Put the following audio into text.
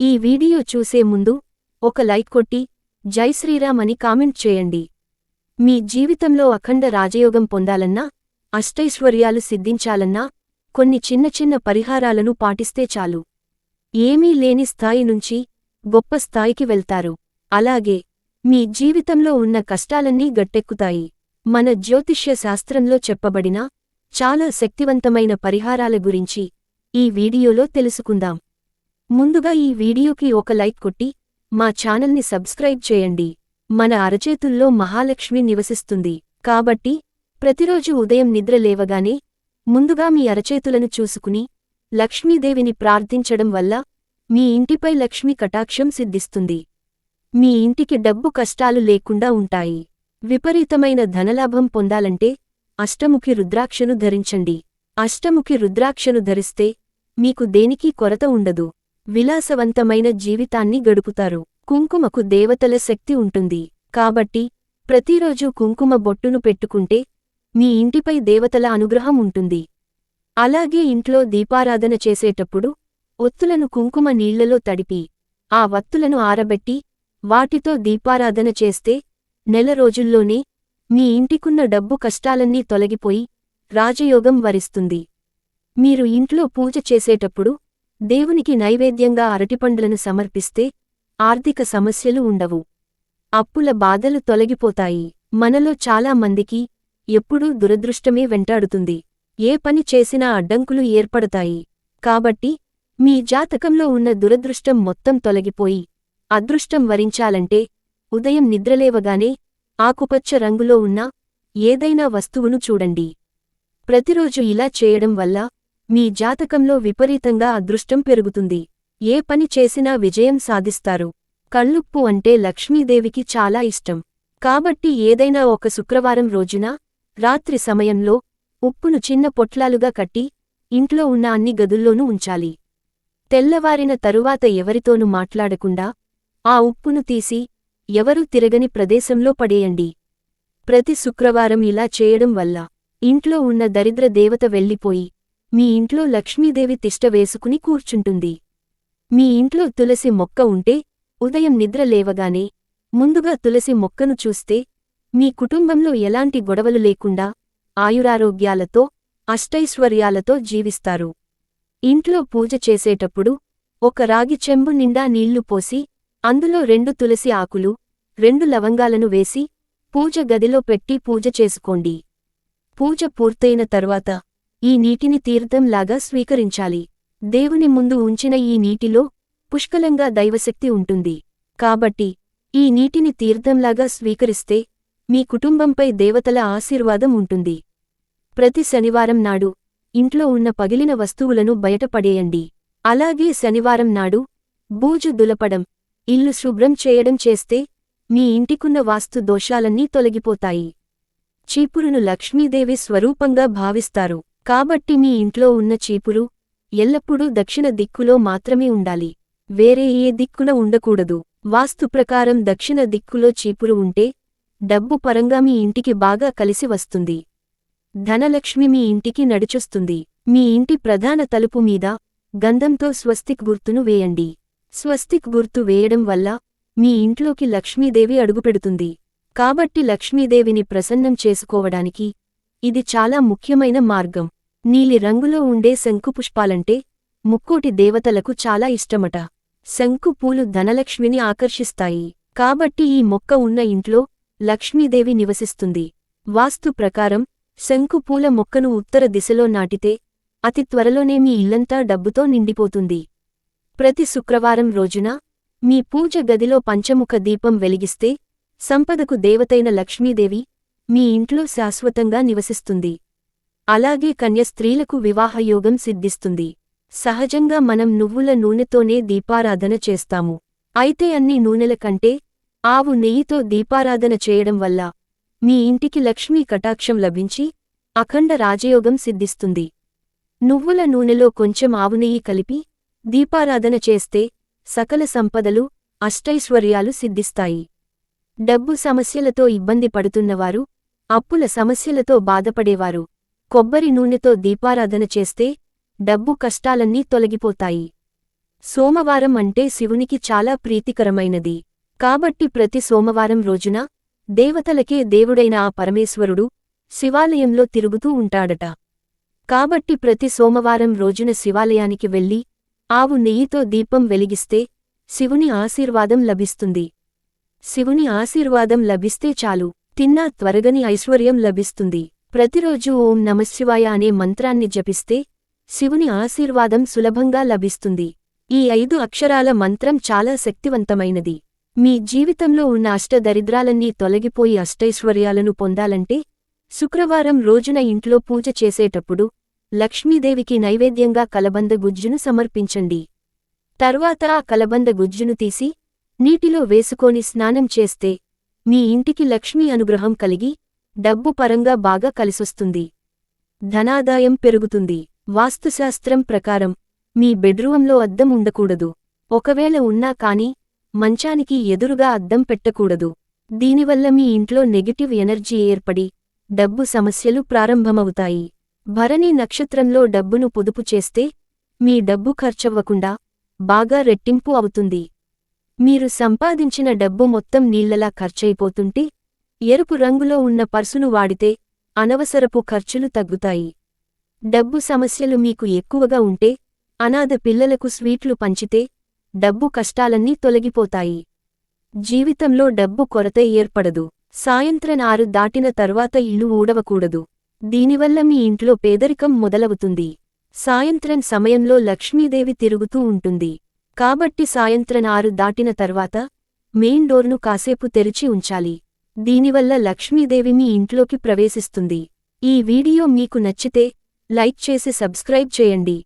ఈ వీడియో చూసే ముందు ఒక లైక్ కొట్టి జై శ్రీరామ్ అని కామెంట్ చేయండి. మీ జీవితంలో అఖండ రాజయోగం పొందాలన్నా అష్టైశ్వర్యాలు సిద్ధించాలన్నా కొన్ని చిన్న చిన్న పరిహారాలను పాటిస్తే చాలు. ఏమీ లేని స్థాయి నుంచి గొప్ప స్థాయికి వెళ్తారు. అలాగే మీ జీవితంలో ఉన్న కష్టాలన్నీ గట్టెక్కుతాయి. మన జ్యోతిష్య శాస్త్రంలో చెప్పబడిన చాలా శక్తివంతమైన పరిహారాల గురించి ఈ వీడియోలో తెలుసుకుందాం. ముందుగా ఈ వీడియోకి ఒక లైక్ కొట్టి మా ఛానల్ని సబ్స్క్రైబ్ చేయండి. మన అరచేతుల్లో మహాలక్ష్మి నివసిస్తుంది. కాబట్టి ప్రతిరోజు ఉదయం నిద్ర లేవగానే ముందుగా మీ అరచేతులను చూసుకుని లక్ష్మీదేవిని ప్రార్థించడం వల్ల మీ ఇంటిపై లక్ష్మి కటాక్షం సిద్ధిస్తుంది. మీ ఇంటికి డబ్బు కష్టాలు లేకుండా ఉంటాయి. విపరీతమైన ధనలాభం పొందాలంటే అష్టముఖి రుద్రాక్షను ధరించండి. అష్టముఖి రుద్రాక్షను ధరిస్తే మీకు దేనికి కొరత ఉండదు. విలాసవంతమైన జీవితాన్ని గడుపుతారు. కుంకుమకు దేవతల శక్తి ఉంటుంది. కాబట్టి ప్రతిరోజూ కుంకుమ బొట్టును పెట్టుకుంటే మీ ఇంటిపై దేవతల అనుగ్రహం ఉంటుంది. అలాగే ఇంట్లో దీపారాధన చేసేటప్పుడు ఒత్తులను కుంకుమ నీళ్ళలో తడిపి ఆ వత్తులను ఆరబెట్టి వాటితో దీపారాధన చేస్తే నెల రోజుల్లోనే మీ ఇంటికున్న డబ్బు కష్టాలన్నీ తొలగిపోయి రాజయోగం వరిస్తుంది. మీరు ఇంట్లో పూజ చేసేటప్పుడు దేవునికి నైవేద్యంగా అరటిపండులను సమర్పిస్తే ఆర్థిక సమస్యలు ఉండవు. అప్పుల బాధలు తొలగిపోతాయి. మనలో చాలా మందికి ఎప్పుడూ దురదృష్టమే వెంటాడుతుంది. ఏ పని చేసినా అడ్డంకులు ఏర్పడతాయి. కాబట్టి మీ జాతకంలో ఉన్న దురదృష్టం మొత్తం తొలగిపోయి అదృష్టం వరించాలంటే ఉదయం నిద్రలేవగానే ఆకుపచ్చ రంగులో ఉన్న ఏదైనా వస్తువును చూడండి. ప్రతిరోజు ఇలా చేయడం వల్ల మీ జాతకంలో విపరీతంగా అదృష్టం పెరుగుతుంది. ఏ పని చేసినా విజయం సాధిస్తారు. కళ్ళుప్పు అంటే లక్ష్మీదేవికి చాలా ఇష్టం. కాబట్టి ఏదైనా ఒక శుక్రవారం రోజున రాత్రి సమయంలో ఉప్పును చిన్న పొట్లాలుగా కట్టి ఇంట్లో ఉన్న అన్ని గదుల్లోనూ ఉంచాలి. తెల్లవారిన తరువాత ఎవరితోనూ మాట్లాడకుండా ఆ ఉప్పును తీసి ఎవరూ తిరగని ప్రదేశంలో పడేయండి. ప్రతి శుక్రవారం ఇలా చేయడం వల్ల ఇంట్లో ఉన్న దరిద్ర దేవత వెళ్ళిపోయి మీ ఇంట్లో లక్ష్మీదేవి తిష్ట వేసుకుని కూర్చుంటుంది. మీ ఇంట్లో తులసి మొక్క ఉంటే ఉదయం నిద్ర లేవగానే ముందుగా తులసి మొక్కను చూస్తే మీ కుటుంబంలో ఎలాంటి గొడవలు లేకుండా ఆయురారోగ్యాలతో అష్టైశ్వర్యాలతో జీవిస్తారు. ఇంట్లో పూజ చేసేటప్పుడు ఒక రాగి చెంబు నిండా నీళ్ళు పోసి అందులో రెండు తులసి ఆకులు రెండు లవంగాలను వేసి పూజ గదిలో పెట్టి పూజ చేసుకోండి. పూజ పూర్తయిన తర్వాత ఈ నీటిని తీర్థంలాగా స్వీకరించాలి. దేవుని ముందు ఉంచిన ఈ నీటిలో పుష్కలంగా దైవశక్తి ఉంటుంది. కాబట్టి ఈ నీటిని తీర్థంలాగా స్వీకరిస్తే మీ కుటుంబంపై దేవతల ఆశీర్వాదం ఉంటుంది. ప్రతి శనివారం నాడు ఇంట్లో ఉన్న పగిలిన వస్తువులను బయటపడేయండి అలాగే శనివారం నాడు బూజు దులపడం ఇల్లు శుభ్రం చేయడం చేస్తే మీ ఇంటికున్న వాస్తు దోషాలన్నీ తొలగిపోతాయి. చీపురును లక్ష్మీదేవి స్వరూపంగా భావిస్తారు. కాబట్టి మీ ఇంట్లో ఉన్న చీపురు ఎల్లప్పుడూ దక్షిణ దిక్కులో మాత్రమే ఉండాలి. వేరే ఏ దిక్కున ఉండకూడదు. వాస్తు ప్రకారం దక్షిణ దిక్కులో చీపురు ఉంటే డబ్బు పరంగా మీ ఇంటికి బాగా కలిసి వస్తుంది. ధనలక్ష్మి మీ ఇంటికి నడిచొస్తుంది. మీ ఇంటి ప్రధాన తలుపు మీద గంధంతో స్వస్తిక్ గుర్తును వేయండి. స్వస్తిక్ గుర్తు వేయడం వల్ల మీ ఇంట్లోకి లక్ష్మీదేవి అడుగుపెడుతుంది. కాబట్టి లక్ష్మీదేవిని ప్రసన్నం చేసుకోవడానికి ఇది చాలా ముఖ్యమైన మార్గం. నీలి రంగులో ఉండే శంకుపుష్పాలంటే ముక్కోటి దేవతలకు చాలా ఇష్టమట. శంకు పూలు ధనలక్ష్మిని ఆకర్షిస్తాయి. కాబట్టి ఈ మొక్క ఉన్న ఇంట్లో లక్ష్మీదేవి నివసిస్తుంది. వాస్తు ప్రకారం శంకు పూల మొక్కను ఉత్తర దిశలో నాటితే అతి త్వరలోనే మీ ఇల్లంతా డబ్బుతో నిండిపోతుంది. ప్రతి శుక్రవారం రోజున మీ పూజ గదిలో పంచముఖ దీపం వెలిగిస్తే సంపదకు దేవతైన లక్ష్మీదేవి మీ ఇంట్లో శాశ్వతంగా నివసిస్తుంది. అలాగే కన్య స్త్రీలకు వివాహయోగం సిద్ధిస్తుంది. సహజంగా మనం నువ్వుల నూనెతోనే దీపారాధన చేస్తాము. అయితే అన్ని నూనెల కంటే ఆవు నెయ్యితో దీపారాధన చేయడం వల్ల మీ ఇంటికి లక్ష్మీ కటాక్షం లభించి అఖండ రాజయోగం సిద్ధిస్తుంది. నువ్వుల నూనెలో కొంచెం ఆవు నెయ్యి కలిపి దీపారాధన చేస్తే సకల సంపదలు అష్టైశ్వర్యాలు సిద్ధిస్తాయి. డబ్బు సమస్యలతో ఇబ్బంది పడుతున్నవారు అప్పుల సమస్యలతో బాధపడేవారు. కొబ్బరి నూనెతో దీపారాధన చేస్తే డబ్బు కష్టాలన్నీ తొలగిపోతాయి. సోమవారం అంటే శివునికి చాలా ప్రీతికరమైనది. కాబట్టి ప్రతి సోమవారం రోజున దేవతలకే దేవుడైన ఆ పరమేశ్వరుడు శివాలయంలో తిరుగుతూ ఉంటాడట. కాబట్టి ప్రతి సోమవారం రోజున శివాలయానికి వెళ్ళి ఆవు నెయ్యితో దీపం వెలిగిస్తే శివుని ఆశీర్వాదం లభిస్తుంది. శివుని ఆశీర్వాదం లభిస్తే చాలు. తిన్నా త్వరగని ఐశ్వర్యం లభిస్తుంది. ప్రతిరోజు ఓం నమశివాయ అనే మంత్రాన్ని జపిస్తే శివుని ఆశీర్వాదం సులభంగా లభిస్తుంది. ఈ ఐదు అక్షరాల మంత్రం చాలా శక్తివంతమైనది. మీ జీవితంలో ఉన్న అష్టదరిద్రాలన్నీ తొలగిపోయి అష్టైశ్వర్యాలను పొందాలంటే శుక్రవారం రోజున ఇంట్లో పూజ చేసేటప్పుడు లక్ష్మీదేవికి నైవేద్యంగా కలబంద గుజ్జును సమర్పించండి. తర్వాత ఆ కలబంద గుజ్జును తీసి నీటిలో వేసుకొని స్నానం చేస్తే మీ ఇంటికి లక్ష్మీ అనుగ్రహం కలిగి డబ్బు పరంగా బాగా కలిసొస్తుంది. ధనాదాయం పెరుగుతుంది. వాస్తుశాస్త్రం ప్రకారం మీ బెడ్రూంలో అద్దం ఉండకూడదు. ఒకవేళ ఉన్నా కాని మంచానికి ఎదురుగా అద్దం పెట్టకూడదు. దీనివల్ల మీ ఇంట్లో నెగటివ్ ఎనర్జీ ఏర్పడి డబ్బు సమస్యలు ప్రారంభమవుతాయి. భరణి నక్షత్రంలో డబ్బును పొదుపు చేస్తే మీ డబ్బు ఖర్చవ్వకుండా బాగా రెట్టింపు అవుతుంది. మీరు సంపాదించిన డబ్బు మొత్తం నీళ్ళలా ఖర్చయిపోతుంటే ఎరుపు రంగులో ఉన్న పర్సును వాడితే అనవసరపు ఖర్చులు తగ్గుతాయి. డబ్బు సమస్యలు మీకు ఎక్కువగా ఉంటే అనాథ పిల్లలకు స్వీట్లు పంచితే డబ్బు కష్టాలన్నీ తొలగిపోతాయి. జీవితంలో డబ్బు కొరత ఏర్పడదు. సాయంత్రం ఆరు దాటిన తర్వాత ఇల్లు ఊడవకూడదు. దీనివల్ల మీ ఇంట్లో పేదరికం మొదలవుతుంది. సాయంత్రం సమయంలో లక్ష్మీదేవి తిరుగుతూ ఉంటుంది. కాబట్టి సాయంత్రం ఆరు దాటిన తర్వాత మెయిన్ డోర్ను కాసేపు తెరిచి ఉంచాలి. దీనివల్ల లక్ష్మీదేవి మీ ఇంట్లోకి ప్రవేశిస్తుంది. ఈ వీడియో మీకు నచ్చితే లైక్ చేసి సబ్స్క్రైబ్ చేయండి.